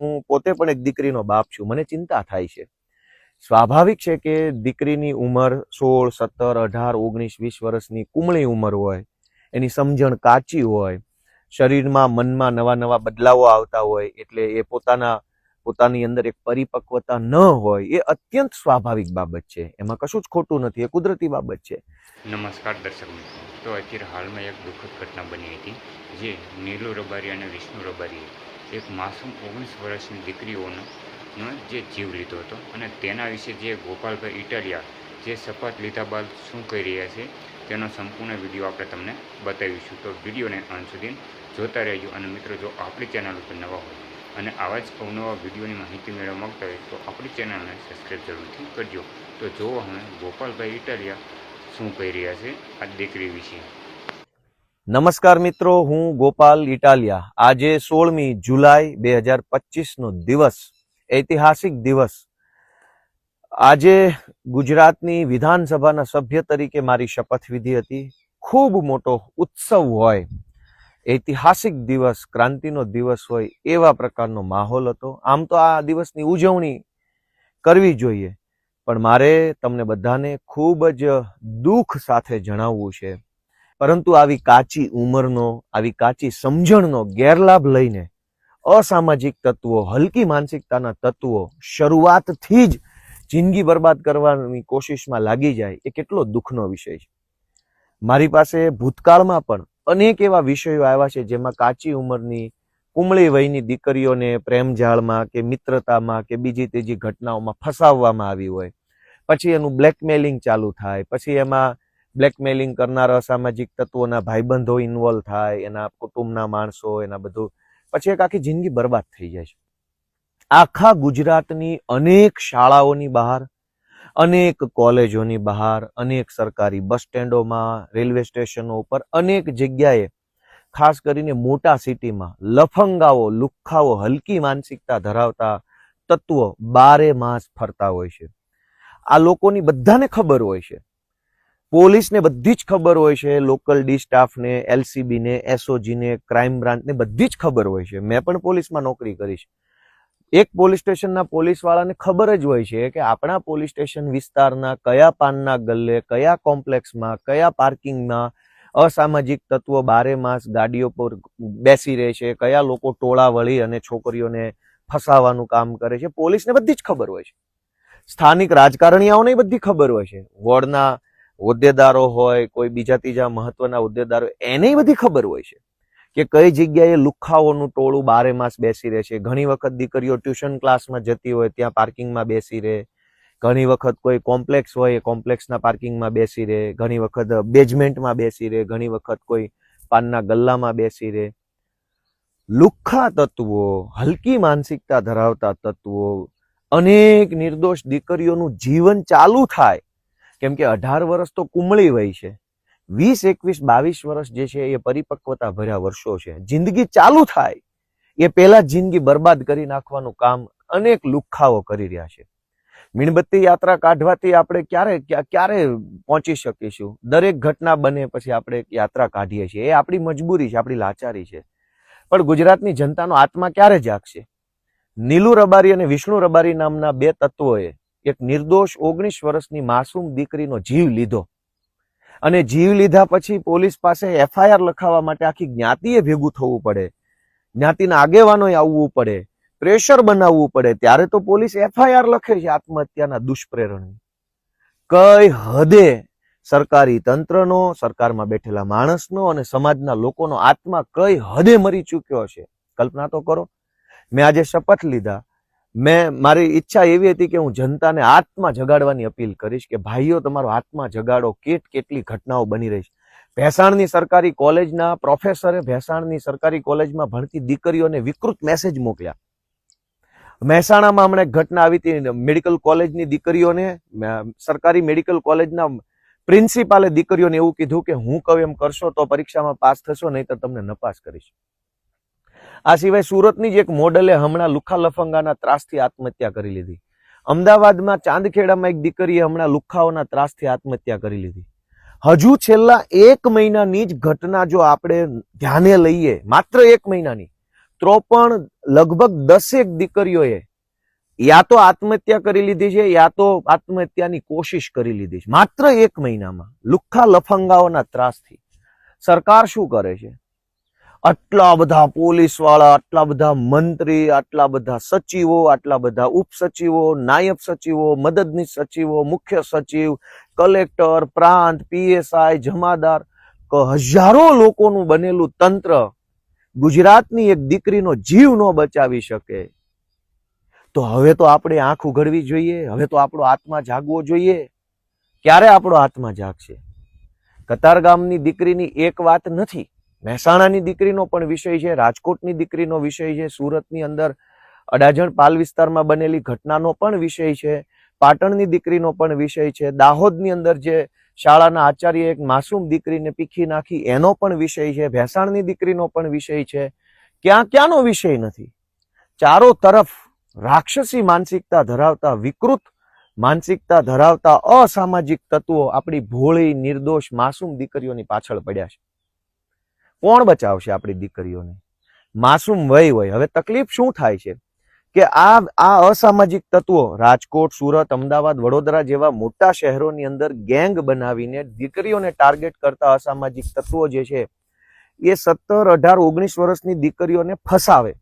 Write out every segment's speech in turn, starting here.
હું પોતે પણ એક દીકરીનો બાપ છું. મને ચિંતા થાય છે. સ્વાભાવિક છે કે દીકરીની ઉંમર સોળ, સત્તર, અઢાર, ઓગણીસ, વીસ વર્ષની કુમળી ઉંમર હોય, એની સમજણ કાચી હોય, શરીરમાં મનમાં નવા નવા બદલાવો આવતા હોય, એટલે એ પોતાના, પોતાની અંદર એક પરિપક્વતા ન હોય, એ અત્યંત સ્વાભાવિક બાબત છે. એમાં કશું જ ખોટું નથી. એ કુદરતી બાબત છે. નમસ્કાર દર્શક તો અત્યારે હાલમાં એક દુઃખદ ઘટના બની હતી, જે નીલુ રબારી અને વિષ્ણુ રબારીએ એક માસૂમ ઓગણીસ વર્ષની દીકરીઓનો જે જીવ લીધો હતો અને તેના વિશે જે ગોપાલભાઈ ઇટાલિયા જે શપથ લીધા બાદ શું કહી રહ્યા છે, તેનો સંપૂર્ણ વીડિયો આપણે તમને બતાવીશું. તો વિડીયોને અંત સુધી જોતા રહેજો અને મિત્રો, જો આપણી ચેનલ ઉપર નવા હોય અને આવા જ અવનવા વિડીયોની માહિતી મેળવવા માગતા હોય તો આપણી ચેનલને સબસ્ક્રાઈબ જરૂરથી કરજો. તો જુઓ હવે ગોપાલભાઈ ઇટાલિયા શું કહી રહ્યા છે આ દીકરી વિશે. નમસ્કાર મિત્રો, હું ગોપાલ ઇટાલિયા. આજે સોળમી જુલાઈ બે હજાર પચીસનો દિવસ, ઐતિહાસિક દિવસ. આજે ગુજરાતની વિધાનસભાના સભ્ય તરીકે મારી શપથવિધિ હતી. ખૂબ મોટો ઉત્સવ હોય, ઐતિહાસિક દિવસ, ક્રાંતિનો દિવસ હોય, એવા પ્રકારનો માહોલ હતો. આમ તો આ દિવસની ઉજવણી કરવી જોઈએ. પણ મારે તમને બધાને ખૂબ જ દુઃખ સાથે જણાવવું છે. પરંતુ આવી કાચી ઉંમરનો, આવી કાચી સમજણનો ગેરલાભ લઈને અસામાજિક તત્વો, હલકી માનસિકતાના તત્વો શરૂઆતથી જ જિંદગી બરબાદ કરવાની કોશિશમાં લાગી જાય, એ કેટલો દુઃખનો વિષય છે. મારી પાસે ભૂતકાળમાં પણ અનેક એવા વિષયો આવ્યા છે જેમાં કાચી ઉંમરની કુમળી વયની દીકરીઓને પ્રેમજાળમાં કે મિત્રતામાં કે બીજી ત્રીજી ઘટનાઓમાં ફસાવવામાં આવી હોય. પછી એનું બ્લેકમેલિંગ ચાલુ થાય, પછી એમાં બ્લેકમેલિંગ કરનાર અસામાજિક તત્વોના ભાઈબંધો ઇન્વોલ્વ થાય, એના કુટુંબના માણસો, એના બધું. પછી એક આખી જિંદગી બરબાદ થઈ જાય છે. આખા ગુજરાતની અનેક શાળાઓની બહાર, અનેક કોલેજોની બહાર, અનેક સરકારી બસ સ્ટેન્ડોમાં, રેલવે સ્ટેશનો ઉપર અનેક જગ્યાએ, ખાસ કરીને મોટા સિટીમાં, લફંગાઓ, લુખ્ખાઓ, હલકી માનસિકતા ધરાવતા તત્વો બારે માસ ફરતા હોય છે. આ લોકોની બધાને ખબર હોય છે પોલીસને બધી જ ખબર હોય છે, લોકલ ડી સ્ટાફને, એલસીબીને, એસઓજીને, ક્રાઇમ બ્રાન્ચને બધી જ ખબર હોય છે. મેં પણ પોલીસમાં નોકરી કરી છે. એક પોલીસ સ્ટેશનના પોલીસવાળાને ખબર જ હોય છે કે આપણા પોલીસ સ્ટેશન વિસ્તારના કયા પાનના ગલ્લે, કયા કોમ્પ્લેક્સમાં, કયા પાર્કિંગમાં અસામાજિક તત્વો બારે માસ ગાડીઓ પર બેસી રહે છે, કયા લોકો ટોળા વળી અને છોકરીઓને ફસાવાનું કામ કરે છે. પોલીસને બધી જ ખબર હોય છે. સ્થાનિક રાજકારણીઓને બધી ખબર હોય છે. વોર્ડના હોદ્દેદારો હોય, કોઈ બીજા ત્રીજા મહત્વના હોદ્દેદારો એને બધી ખબર હોય છે કે કઈ જગ્યાએ લુખ્ખાઓનું ટોળું બારે માસ બેસી રહે છે. ઘણી વખત દીકરીઓ ટ્યુશન ક્લાસમાં જતી હોય, ત્યાં પાર્કિંગમાં બેસી રહે. ઘણી વખત કોઈ કોમ્પ્લેક્સ હોય, એ કોમ્પ્લેક્સના પાર્કિંગમાં બેસી રહે. ઘણી વખત બેઝમેન્ટમાં બેસી રહે. ઘણી વખત કોઈ પાનના ગલ્લામાં બેસી રહે. લુખ્ખા તત્વો, હલકી માનસિકતા ધરાવતા તત્વો, અનેક નિર્દોષ દીકરીઓનું જીવન ચાલુ થાય કેમ કે અઢાર વર્ષ તો કુમળી વય છે. વીસ, એકવીસ, બાવીસ વર્ષ જે છે એ પરિપક્વતા ભર્યા વર્ષો છે. જિંદગી ચાલુ થાય. એ પહેલા જિંદગી બરબાદ કરી નાખવાનું કામ અનેક લુખ્ખાઓ કરી રહ્યા છે. મીણબત્તી યાત્રા કાઢવાથી આપણે ક્યારે, ક્યા- ક્યારે પહોંચી શકીશું? દરેક ઘટના બને પછી આપણે યાત્રા કાઢીએ છીએ. એ આપણી મજબૂરી છે, આપણી લાચારી છે. પણ ગુજરાતની જનતાનો આત્મા ક્યારે જાગશે? નીલુ રબારી અને વિષ્ણુ રબારી નામના બે તત્વોએ એક નિર્દોષ ઓગણીસ વર્ષની માસૂમ દીકરીનો જીવ લીધો. અને જીવ લીધા પછી પોલીસ પાસે એફઆઈઆર લખાવવા માટે આખી જ્ઞાતિએ ભેગું થવું પડે. જ્ઞાતિના આગેવાનોએ આવવું પડે. પ્રેશર બનાવવું પડે. ત્યારે તો પોલીસ એફઆઈઆર લખે છે આત્મહત્યાના દુષ્પ્રેરણની. કઈ હદે સરકારી તંત્રનો, સરકારમાં બેઠેલા માણસનો અને સમાજના લોકોનો આત્મા કઈ હદે મરી ચૂક્યો છે કલ્પના તો કરો. મેં આજે શપથ લીધા. મેં, મારી ઈચ્છા એવી હતી કે હું જનતાને આત્મા જગાડવાની અપીલ કરીશ કે ભાઈઓ, તમારો આત્મા જગાડો. કેટ કેટલી ઘટનાઓ બની રહી છે. ભેસાણની સરકારી કોલેજના પ્રોફેસરે ભેસાણની સરકારી કોલેજમાં ભણતી દીકરીઓને વિકૃત મેસેજ મોકલ્યા. મહેસાણામાં હમણાં એક ઘટના આવી હતી. મેડિકલ કોલેજની દીકરીઓને સરકારી મેડિકલ કોલેજના પ્રિન્સિપાલે દીકરીઓને એવું કીધું કે હું કહું એમ કરશો તો પરીક્ષામાં પાસ થશો નહીં તો તમને નપાસ કરીશ. આ સિવાય સુરતની જ એક મોડલે હમણાં લુખા લફંગાના ત્રાસથી આત્મહત્યા કરી લીધી. અમદાવાદમાં ચાંદખેડામાં એક દીકરીએ હમણાં લુખાઓના ત્રાસથી આત્મહત્યા કરી લીધી. હજુ છેલ્લા એક મહિનાની જ ઘટના જો આપણે ધ્યાને લઈએ, માત્ર એક મહિનાની તો પણ લગભગ દસેક દીકરીઓએ યા તો આત્મહત્યા કરી લીધી છે, યા તો આત્મહત્યાની કોશિશ કરી લીધી છે. માત્ર એક મહિનામાં લુખ્ખા લફંગાઓના ત્રાસથી સરકાર શું કરે છે? આટલા બધા પોલીસવાળા આટલા બધા મંત્રી, આટલા બધા સચિવો, આટલા બધા ઉપસચિવો, નાયબ સચિવો, મદદનીશ સચિવો, મુખ્ય સચિવ, કલેક્ટર, પ્રાંત, પીએસઆઈ, જમાદાર હજારો લોકોનું બનેલું તંત્ર ગુજરાતની એક દીકરીનો જીવ ન બચાવી શકે. તો હવે તો આપણે આંખ ઉઘડવી જોઈએ, હવે તો આપણો આત્મા જાગવો જોઈએ. ક્યારે આપણો આત્મા જાગશે? કતારગામની દીકરીની એક વાત નથી. મહેસાણાની દીકરીનો પણ વિષય છે, રાજકોટની દીકરીનો વિષય છે, સુરતની અંદર અડાજણ પાલ વિસ્તારમાં બનેલી ઘટનાનો પણ વિષય છે, પાટણની દીકરીનો પણ વિષય છે, દાહોદની અંદર જે શાળાના આચાર્ય એક માસૂમ દીકરીને પીખી નાખી, એનો પણ વિષય છે, ભેસાણની દીકરીનો પણ વિષય છે. ક્યાં ક્યાંનો વિષય નથી? ચારો તરફ રાક્ષસી માનસિકતા ધરાવતા, વિકૃત માનસિકતા ધરાવતા અસામાજિક તત્વો આપણી ભોળી, નિર્દોષ માસૂમ દીકરીઓની પાછળ પડ્યા છે. કોણ બચાવશે આપણી દીકરીઓને? માસૂમ વય હોય. હવે તકલીફ શું થાય છે? કે આ આ અસામાજિક તત્વો, રાજકોટ, સુરત, અમદાવાદ, વડોદરા જેવા મોટા શહેરોની અંદર ગેંગ બનાવીને દીકરીઓને ટાર્ગેટ કરતા અસામાજિક તત્વો જે છે, એ સત્તર, અઢાર, ઓગણીસ વર્ષની દીકરીઓને ફસાવે.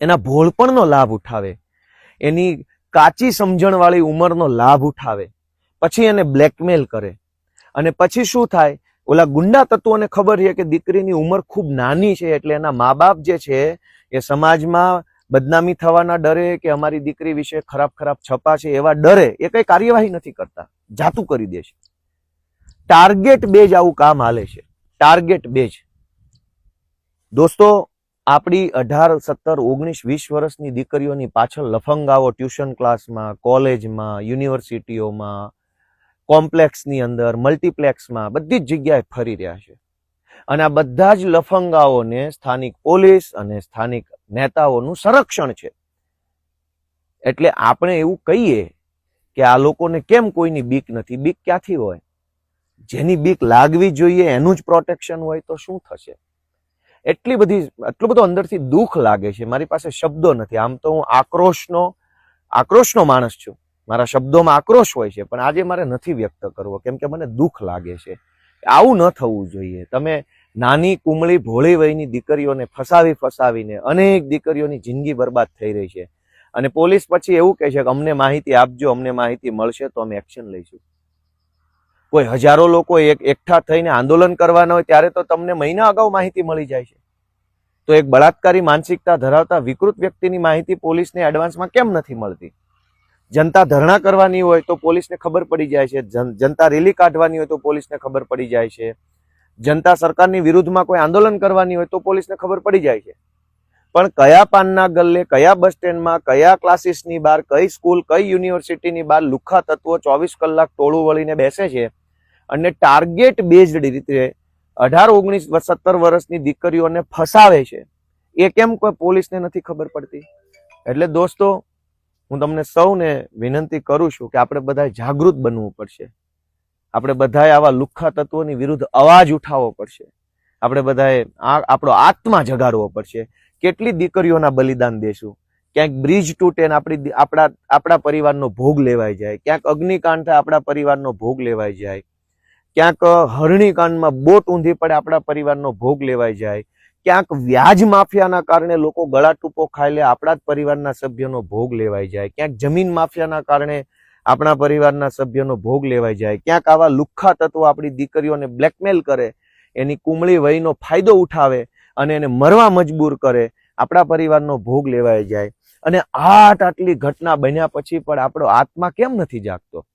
એના ભોળપણનો લાભ ઉઠાવે. એની કાચી સમજણવાળી ઉંમરનો લાભ ઉઠાવે. પછી એને બ્લેકમેલ કરે. અને પછી શું થાય? ઓલા ગુંડા તત્વોને ખબર છે કે દીકરીની ઉંમર ખૂબ નાની છે એટલે એના મા બાપ જે છે એ સમાજમાં બદનામી થવાના ડરે કે અમારી દીકરી વિશે ખરાબ ખરાબ છપા છે એવા ડરે એ કઈ કાર્યવાહી નથી કરતા. જાતું કરી દે છે. ટાર્ગેટ બેજ આવું કામ હાલે છે. ટાર્ગેટ બેજ દોસ્તો, આપણી અઢાર, સત્તર, ઓગણીસ, વીસ વર્ષની દીકરીઓની પાછળ લફંગાઓ ટ્યુશન ક્લાસમાં, કોલેજમાં, યુનિવર્સિટીઓમાં કોમ્પ્લેક્સની અંદર, મલ્ટીપ્લેક્સમાં બધી જ જગ્યાએ ફરી રહ્યા છે. અને આ બધા જ લફંગાઓને સ્થાનિક પોલીસ અને સ્થાનિક નેતાઓનું સંરક્ષણ છે. એટલે આપણે એવું કહીએ કે આ લોકોને કેમ કોઈની બીક નથી? બીક ક્યાંથી હોય? જેની બીક લાગવી જોઈએ, એનું જ પ્રોટેક્શન હોય તો શું થશે? એટલી બધી એટલું બધું અંદરથી દુઃખ લાગે છે. મારી પાસે શબ્દો નથી. આમ તો હું આક્રોશનો આક્રોશનો માણસ છું. મારા શબ્દોમાં આક્રોશ હોય છે, પણ આજે મારે નથી વ્યક્ત કરવો, કેમ કે મને દુઃખ લાગે છે. આવું ન થવું જોઈએ. તમે નાની કુમળી ભોળી વયની દીકરીઓને ફસાવી ફસાવીને અનેક દીકરીઓની જિંદગી બરબાદ થઈ રહી છે. અને પોલીસ પછી એવું કહે છે કે અમને માહિતી આપજો, અમને માહિતી મળશે તો અમે એક્શન લઈશું. કોઈ હજારો લોકો એક, એકઠા થઈને આંદોલન કરવાના હોય ત્યારે તો તમને મહિના અગાઉ માહિતી મળી જાય છે. તો એક બળાત્કારી માનસિકતા ધરાવતા વિકૃત વ્યક્તિની માહિતી પોલીસને એડવાન્સમાં કેમ નથી મળતી? જનતા ધરણા કરવાની હોય તો પોલીસને ખબર પડી જાય છે. જન- જનતા રેલી કાઢવાની હોય તો પોલીસને ખબર પડી જાય છે. જનતા સરકારની વિરુદ્ધમાં કોઈ આંદોલન કરવાની હોય તો પોલીસને ખબર પડી જાય છે. પણ કયા પાનના ગલ્લે, કયા બસ સ્ટેન્ડમાં, કયા ક્લાસીસની બહાર, કઈ સ્કૂલ, કઈ યુનિવર્સિટીની બહાર લુખ્ખા તત્વો ચોવીસ કલાક ટોળું વળીને બેસે છે અને ટાર્ગેટ બેઝડ રીતે અઢાર, ઓગણીસ, સત્તર વર્ષની દીકરીઓને ફસાવે છે. એ કેમ કોઈ પોલીસને નથી ખબર પડતી? એટલે દોસ્તો હું તમને સૌને વિનંતી કરું છું કે આપણે બધાએ જાગૃત બનવું પડશે. આપણે બધાએ આવા લુખ્ખા તત્વોની વિરુદ્ધ અવાજ ઉઠાવવો પડશે. આપણે બધાએ આ આપણો આત્મા જગાડવો પડશે. કેટલી દીકરીઓના બલિદાન દેશું? ક્યાંક બ્રિજ તૂટે ને આપણી આપણા આપણા પરિવારનો ભોગ લેવાઈ જાય. ક્યાંક અગ્નિકાંડ થાય, આપણા પરિવારનો ભોગ લેવાઈ જાય. ક્યાંક હરણીકાંડમાં બોટ ઊંધી પડે, આપણા પરિવારનો ભોગ લેવાઈ જાય. ક્યાંક વ્યાજ માફિયાના કારણે લોકો ગળા ટૂંકો ખાઈ લે, આપણા જ પરિવારના સભ્યનો ભોગ લેવાઈ જાય. ક્યાંક જમીન માફિયાના કારણે આપણા પરિવારના સભ્યનો ભોગ લેવાઈ જાય. ક્યાંક આવા લુખ્ખા તત્વો આપણી દીકરીઓને બ્લેકમેલ કરે, એની કુમળી વયનો ફાયદો ઉઠાવે અને એને મરવા મજબૂર કરે, આપણા પરિવારનો ભોગ લેવાઈ જાય. અને આટ આટલી ઘટના બન્યા પછી પણ આપણો આત્મા કેમ નથી જાગતો?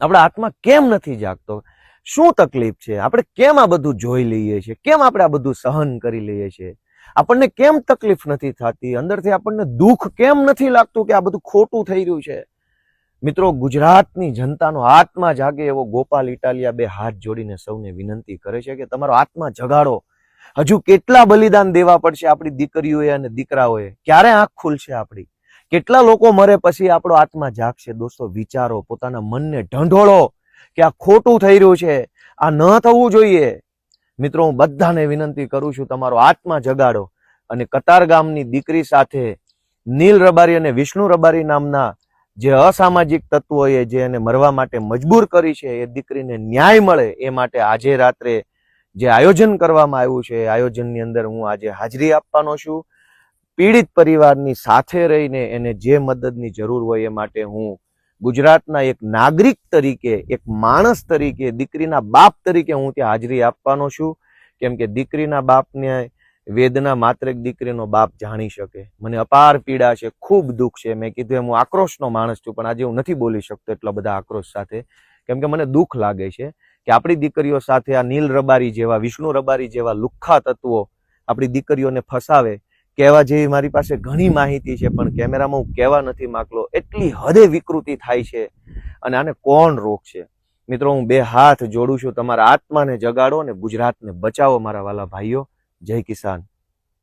આપણા આત્મા કેમ નથી જાગતો? શું તકલીફ છે? આપણે કેમ આ બધું જોઈ લઈએ છીએ? કેમ આપણે આ બધું સહન કરી લઈએ છીએ? આપણને કેમ તકલીફ નથી થતી? અંદરથી આપણને દુઃખ કેમ નથી લાગતું કે આ બધું ખોટું થઈ રહ્યું છે? મિત્રો, ગુજરાતની જનતાનો આત્મા જાગે એવો ગોપાલ ઇટાલિયા બે હાથ જોડીને સૌને વિનંતી કરે છે કે તમારો આત્મા જગાડો. હજુ કેટલા બલિદાન દેવા પડશે આપણી દીકરીઓએ અને દીકરાઓએ? ક્યારે આંખ ખુલશે આપણી? કેટલા લોકો મરે પછી આપણો આત્મા જાગશે? દોસ્તો, વિચારો, પોતાના મનને ઢંઢોળો. કે આ ખોટું થઈ રહ્યું છે, આ ન થવું જોઈએ. મિત્રો, હું બધાને વિનંતી કરું છું, તમારો આત્મા જગાડો અને કતાર ગામની દીકરી સાથે નીલ રબારી અને વિષ્ણુ રબારી નામના જે અસામાજિક તત્વોએ જે એને મરવા માટે મજબૂર કરી છે, એ દીકરીને ન્યાય મળે એ માટે આજે રાત્રે જે આયોજન કરવામાં આવ્યું છે આયોજનની અંદર હું આજે હાજરી આપવાનો છું. પીડિત પરિવારની સાથે રહીને એને જે મદદની જરૂર હોય એ માટે હું ગુજરાતના એક નાગરિક તરીકે, એક માણસ તરીકે, દીકરીના બાપ તરીકે હું ત્યાં હાજરી આપવાનો છું. કેમ કે દીકરીના બાપને વેદના માત્ર એક દીકરીનો બાપ જાણી શકે. મને અપાર પીડા છે, ખૂબ દુઃખ છે. મેં કીધું એમ હું આક્રોશનો માણસ છું, પણ આજે હું નથી બોલી શકતો એટલા બધા આક્રોશ સાથે. કેમ કે મને દુઃખ લાગે છે કે આપણી દીકરીઓ સાથે આ નીલ રબારી જેવા, વિષ્ણુ રબારી જેવા લુખ્ખા તત્વો આપણી દીકરીઓને ફસાવે કહેવા જેવી મારી પાસે ઘણી માહિતી છે, પણ કેમેરામાં હું કહેવા નથી માગલો એટલી હદે વિકૃતિ થાય છે અને આને કોણ રોકશે? મિત્રો, હું બે હાથ જોડું છું. તમારા આત્માને જગાડો અને ગુજરાતને બચાવો, મારા વાલા ભાઈઓ. જય કિસાન.